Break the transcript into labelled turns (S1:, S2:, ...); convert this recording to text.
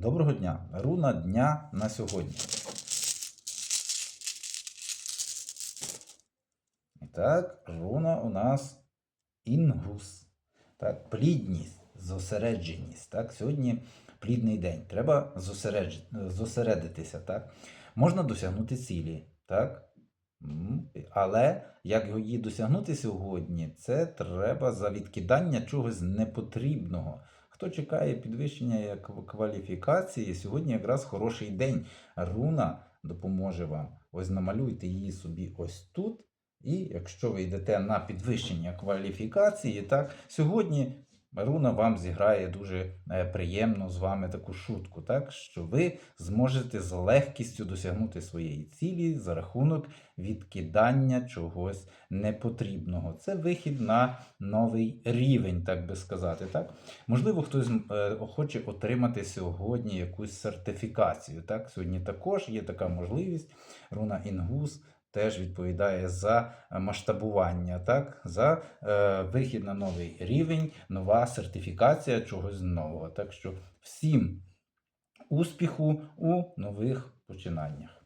S1: Доброго дня! Руна дня на сьогодні. І так, руна у нас інгус. Так, плідність, зосередженість. Так, сьогодні плідний день. Треба зосередж... зосередитися. Так? Можна досягнути цілі. Так? Але як її досягнути сьогодні, це треба за відкидання чогось непотрібного. Хто чекає підвищення кваліфікації, сьогодні якраз хороший день. Руна допоможе вам. Ось намалюйте її собі ось тут. І якщо ви йдете на підвищення кваліфікації, так, сьогодні руна вам зіграє дуже е, приємно з вами таку шутку, так, що ви зможете з легкістю досягнути своєї цілі за рахунок відкидання чогось непотрібного. Це вихід на новий рівень, так би сказати. Так? Можливо, хтось е, хоче отримати сьогодні якусь сертифікацію. Так? Сьогодні також є така можливість. Руна Інгус теж відповідає за е, масштабування, так? за е, вихід на новий рівень, нова сертифікація чогось нового. Так що всім успіху у нових починаннях.